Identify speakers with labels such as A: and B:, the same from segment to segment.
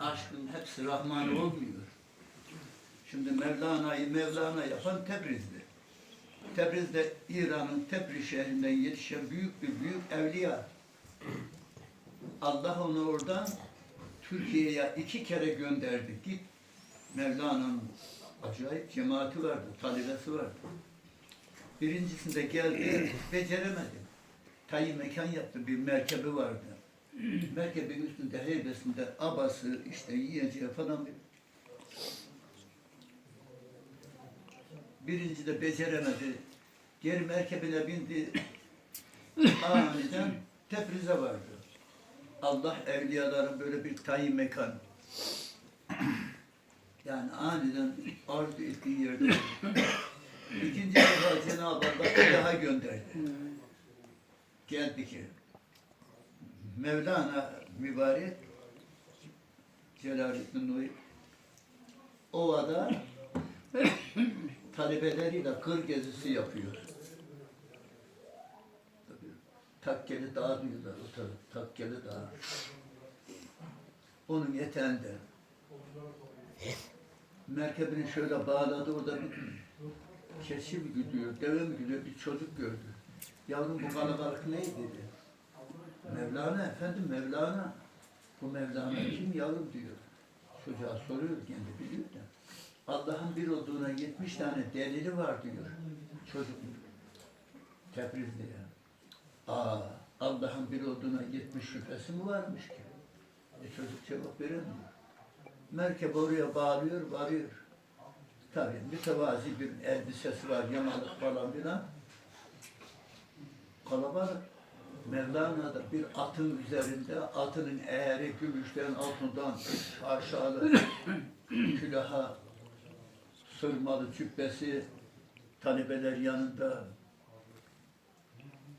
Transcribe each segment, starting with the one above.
A: aşkın hepsi Rahman olmuyor. Şimdi Mevlana'yı Mevlana yapan Tebriz'di. Tebriz'de İran'ın Tebriz şehrinden yetişen büyük bir büyük evliya. Allah onu oradan Türkiye'ye iki kere gönderdi. Git Mevlana'nın acayip cemaati vardı, talebesi vardı. Birincisinde geldi, beceremedi. Tayin mekan yaptı, bir merkebi vardı. Merkebin üstünde, heybesinde abası, işte yiyeceği falan bir Birinci de beceremedi. Geri merkebine bindi. Aniden Tebriz'e vardı. Allah evliyaların böyle bir tayin mekan. Yani aniden arzu ettiği yerde. İkinci defa Cenab-ı Allah bir daha gönderdi. Geldi ki Mevlana mübarek Celaleddin Nuri Ova'da talebeleriyle kır gezisi yapıyor. Takkeli Dağı diyorlar o taraf, Takkeli Dağı. Onun eteğinde. Merkebini şöyle bağladı, orada bir keçi mi gidiyor, deve mi gidiyor, bir çocuk gördü. Yavrum bu kalabalık neydi dedi. Mevlana efendim Mevlana. Bu Mevlana kim yavrum diyor. Çocuğa soruyor kendi biliyor da. Allah'ın bir olduğuna 70 tane delili var diyor. Çocuk Tebriz'de ya. Aa, Allah'ın bir olduğuna 70 şüphesi mi varmış ki? E çocuk cevap veremiyor. Merkep oraya bağlıyor, varıyor. Tabii mütevazi bir elbisesi var, yamalık falan filan. Kalabalık. Mevlana'da bir atın üzerinde, atının eğeri gümüşten, altından aşağıda külaha sırmalı cübbesi, talebeler yanında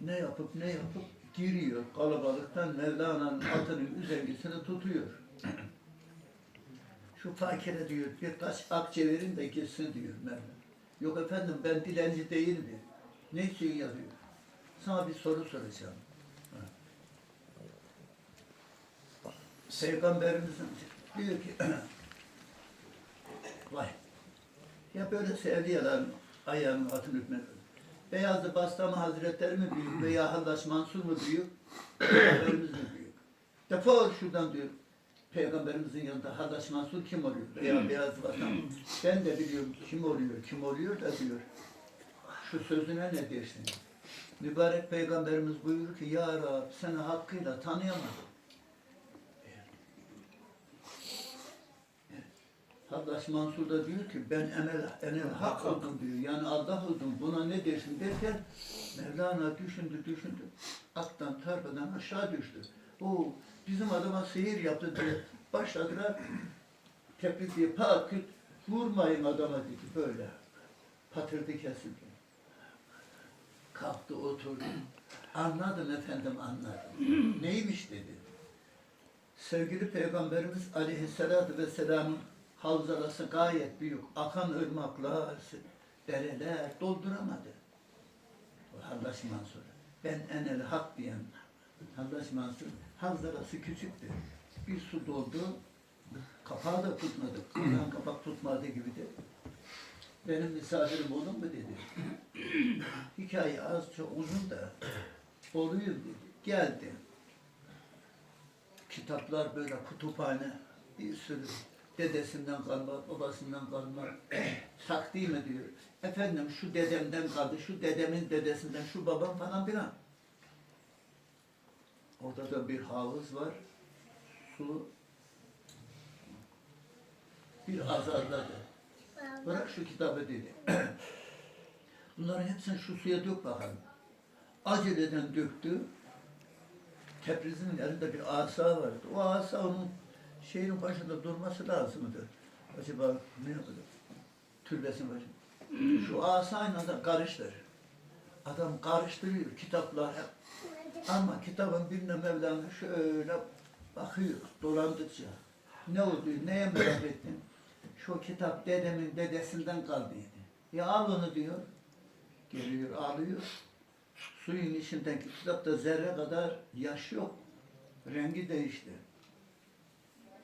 A: ne yapıp ne yapıp giriyor kalabalıktan Mevlana'nın atının üzengisini tutuyor. Şu fakire diyor birkaç akçe verin de gitsin diyor Mevlana. Yok efendim ben dilenci değilim diyor. Ne için yazıyor? Sana bir soru soracağım. Peygamberimizin diyor ki vay ya böyle sevliyaların ayağının atını öpmek. Beyazlı Bastama Hazretleri mi büyük veya Hallaç Mansur mu büyük? Peygamberimiz mi büyük? Defol şuradan diyor. Peygamberimizin yanında Hallaç Mansur kim oluyor? Veya Beyazlı Bastama. Ben de biliyorum kim oluyor, kim oluyor da diyor. Şu sözüne ne dersin? Mübarek Peygamberimiz buyurur ki Ya Rab seni hakkıyla tanıyamadım. Hallaç Mansur da diyor ki ben emel, enel hak oldum diyor. Yani Allah oldum. Buna ne dersin derken Mevlana düşündü düşündü. Attan tarladan aşağı düştü. O bizim adama sihir yaptı diye başladılar. Tepki diye paküt vurmayın adama dedi böyle. Patırdı kesildi. Kalktı oturdu. Anladım efendim anladım. Neymiş dedi. Sevgili Peygamberimiz Aleyhisselatü Vesselam'ın havzalası gayet büyük. Akan ırmaklar, dereler dolduramadı. Hallaç Mansur. Ben enel hak diyen Hallaç Mansur. Havzalası küçüktü. Bir su doldu. Kapağı da tutmadı. Kıran kapak tutmadığı gibi de. Benim misafirim olur mu dedi. Hikaye az çok uzun da oluyor dedi. Geldi. Kitaplar böyle kütüphane bir sürü dedesinden kalma, babasından kalma takdim ediyor. Efendim şu dedemden kaldı, şu dedemin dedesinden, şu babam falan filan. Orada da bir havuz var. Su bir azarladı. Bırak şu kitabı dedi. Bunların hepsini şu suya dök bakalım. Aceleden döktü. Tebriz'in elinde bir asa vardı. O asa onun şeyin başında durması lazımdı. Acaba ne yapacak? Türbesin başında. Şu asayla da karıştır. Adam karıştırıyor kitaplar hep. Ama kitabın birine Mevlana şöyle bakıyor dolandıkça. Ne oldu? Neye merak ettin? Şu kitap dedemin dedesinden kaldıydı. Ya al onu diyor. Geliyor alıyor. Suyun içindeki kitapta zerre kadar yaş yok. Rengi değişti.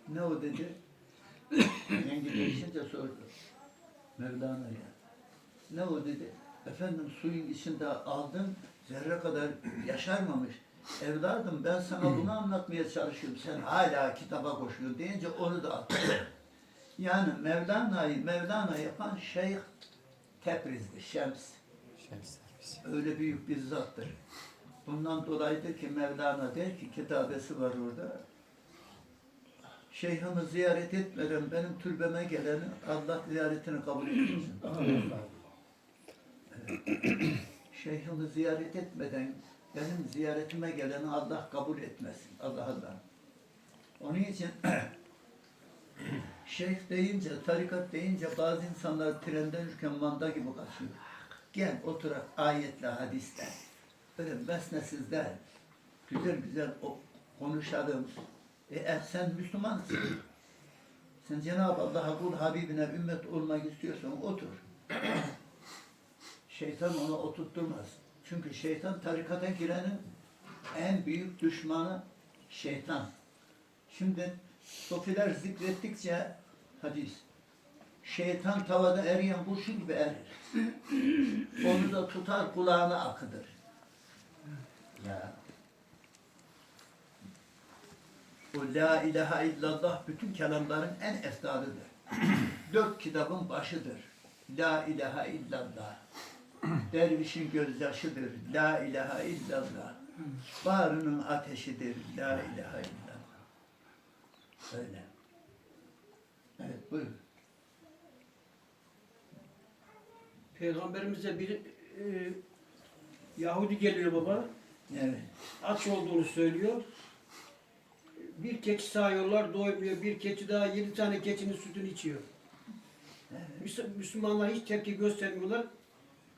A: Ne o dedi? Rengi değişince sordu. Mevlana'ya. Ne o dedi? Efendim suyun içinde aldım, zerre kadar yaşarmamış. Evladım ben sana bunu anlatmaya çalışıyorum. Sen hala kitaba koşuyorsun deyince onu da attı. Yani Mevlana'yı Mevlana yapan Şeyh Tebriz'di, Şems.
B: Şems.
A: Öyle büyük bir zattır. Bundan dolayıdır ki Mevlana der ki kitabesi var orada. Şeyhimi ziyaret etmeden benim türbeme geleni Allah ziyaretini kabul etmesin. Şeyhimi ziyaret etmeden benim ziyaretime geleni Allah kabul etmesin. Allah Allah. Onun için şeyh deyince, tarikat deyince bazı insanlar trenden yürürken manda gibi kaçıyor. Gel oturak ayetle, hadisle. Böyle mesnesizler. Güzel güzel o, konuşalım. E, e, sen Müslümansın. Sen Cenab-ı Allah'a kul Habibine ümmet olmak istiyorsan otur. Şeytan onu oturtturmaz. Çünkü şeytan tarikata girenin en büyük düşmanı şeytan. Şimdi sofiler zikrettikçe hadis. Şeytan tavada eriyen kurşun gibi erir. Onu da tutar kulağına akıdır. Ya. O la ilahe illallah bütün kelamların en eftalıdır. Dört kitabın başıdır. La ilahe illallah. Dervişin gözyaşıdır. La ilahe illallah. Bağrının ateşidir. La ilahe illallah. Öyle. Evet buyur.
C: Peygamberimize bir e, Yahudi geliyor baba.
A: Evet.
C: Aç olduğunu söylüyor. Bir keçi sağıyorlar doymuyor. Bir keçi daha yedi tane keçinin sütünü içiyor. Müs- Müslümanlar hiç tepki göstermiyorlar.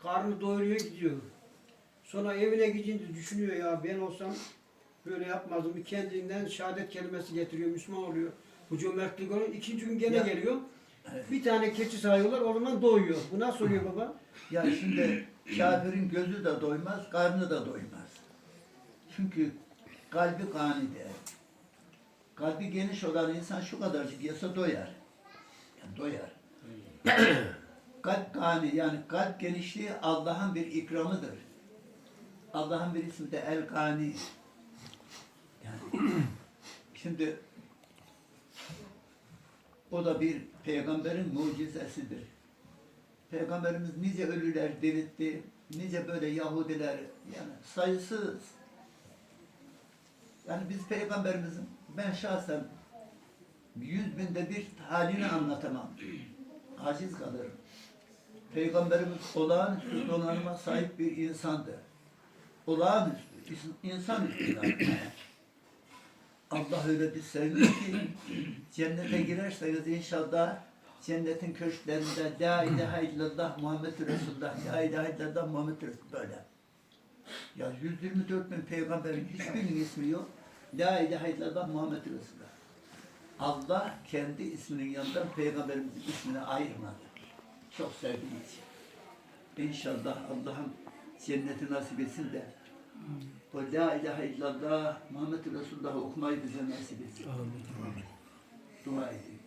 C: Karnı doyuruyor gidiyor. Sonra evine gidince düşünüyor ya ben olsam böyle yapmazdım. Kendinden şehadet kelimesi getiriyor. Müslüman oluyor. Bu cömertlik oluyor. İkinci gün gene
A: Ya.
C: geliyor. Bir tane keçi sağıyorlar. O zaman doyuyor. Bu nasıl oluyor baba?
A: Ya şimdi kafirin gözü de doymaz, karnı da doymaz. Çünkü kalbi ganidir. Kalbi geniş olan insan şu kadarcık yese doyar. Yani doyar. kalp gani yani kalp genişliği Allah'ın bir ikramıdır. Allah'ın bir ismi de El Gani. Yani şimdi o da bir peygamberin mucizesidir. Peygamberimiz nice ölüler diriltti, nice böyle Yahudiler yani sayısız. Yani biz peygamberimizin ben şahsen yüz binde bir halini anlatamam. Aciz kalırım. Peygamberimiz olağanüstü donanıma sahip bir insandı. Olağanüstü, insanüstü yani. Allah öyle bir sevdi ki cennete girerseniz inşallah cennetin köşklerinde La ilahe illallah Muhammed Resulullah La ilahe illallah Muhammed Resulullah böyle. Ya 124 bin peygamberin hiçbirinin ismi yok. La ilahe illallah Muhammed Resulullah. Allah kendi isminin yanından peygamberimizin ismini ayırmadı. Çok sevdiği için. İnşallah Allah'ın cenneti nasip etsin de o La ilahe illallah Muhammed Resulullah okumayı bize nasip etsin. Dua edin.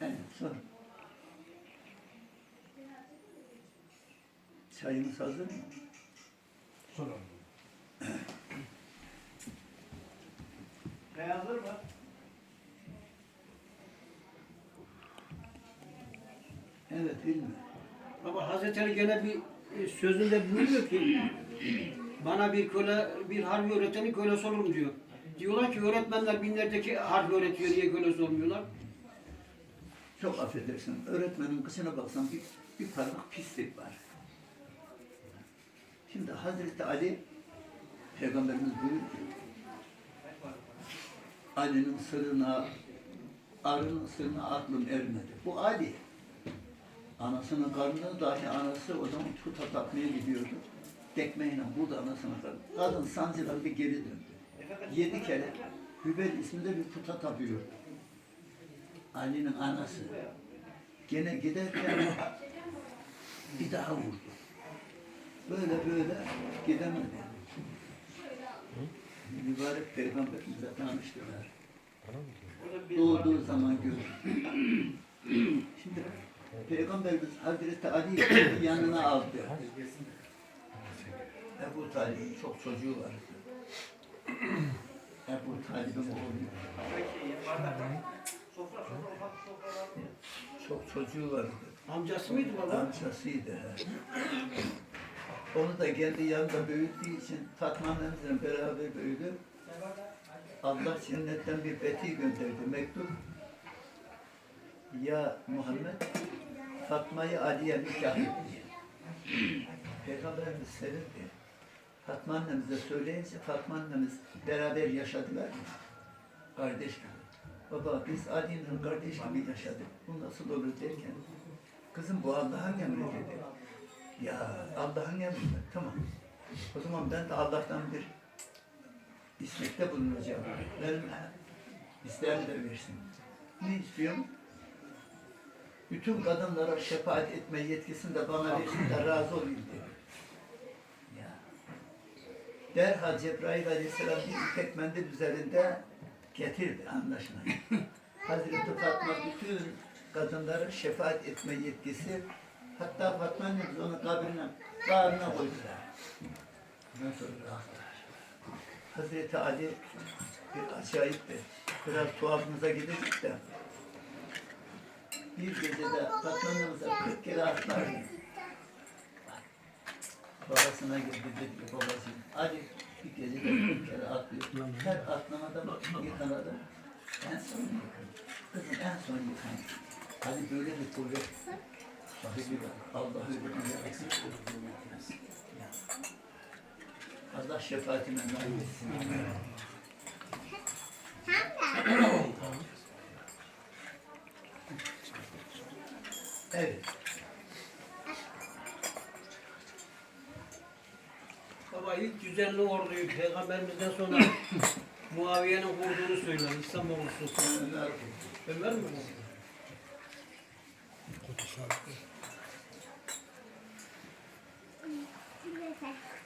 A: Evet, sonra. Çayımız hazır mı?
C: Çay hazır mı?
A: Evet, ilmi.
C: Baba Hazreti Ali gene bir e, sözünde buyuruyor ki bana bir köle, bir harbi öğreteni kölesi olurum diyor. Diyorlar ki öğretmenler binlerdeki harbi öğretiyor diye kölesi olmuyorlar.
A: Çok affedersin. Öğretmenin kısına baksan bir, bir parmak pislik var. Şimdi Hazreti Ali Peygamberimiz buyuruyor ki Ali'nin sırrına arının sırrına aklım ermedi. Bu Ali. Anasının karnında dahi anası o zaman tuta takmaya gidiyordu. Tekmeyle burada anasının karnında. Kadın sancılar bir geri döndü. Yedi kere Hübel isminde bir puta tapıyordu. Ali'nin anası. Gene giderken bir daha vurdu. Böyle böyle gidemedi. Mübarek peygamberimizle tanıştılar. Doğduğu zaman görür. Şimdi Peygamberimiz Hazreti Ali'yi yanına aldı. Ebu Talib'in çok çocuğu vardı. Ebu Talib'in oğlu. Çok çocuğu vardı.
C: Amcası mıydı baba?
A: Amcasıydı. Onu da kendi yanında büyüttüğü için Fatma annemizle beraber büyüdü. Allah cennetten bir beti gönderdi mektup. Ya Muhammed Fatma'yı Ali'ye nikah. Peygamberimiz sevirdi. Fatma annemize söyleyince Fatma annemiz beraber yaşadılar? Kardeş. Baba biz Ali'nin kardeş gibi yaşadık. Bu nasıl olur derken kızım bu Allah'ın emri dedi. Ya Allah'ın mi? Tamam. O zaman ben de Allah'tan bir istekte bulunacağım. Benim isteğimi de versin. Ne istiyorum? Bütün kadınlara şefaat etme yetkisini de bana versin de razı olayım diyor. Ya. Derhal Cebrail Aleyhisselam bir ipek mendil üzerinde getirdi anlaşmayı. Hazreti Fatma bütün kadınlara şefaat etme yetkisi hatta Fatma annemiz onu kabrine, bağrına koydular. Ondan sonra bıraktılar. Hazreti Ali bir acayipti. Biraz tuhafımıza gidecek de bir gecede Fatma annemize 40 kere atlardı. Babasına geldi dedi ki babacığım Ali bir gecede 40 kere atlıyor. Her atlamada yıkanadı. En son yıkan. Kızım en son yıkan. Ali böyle bir kuvvet Allah öyle bir yaratsın. Allah şefaatine nail etsin. Evet.
C: Baba ilk düzenli orduyu peygamberimizden sonra Muaviye'nin kurduğunu söyler. İslam ordusu.
A: Ömer
C: mi?
A: Getir getir Yes, sir.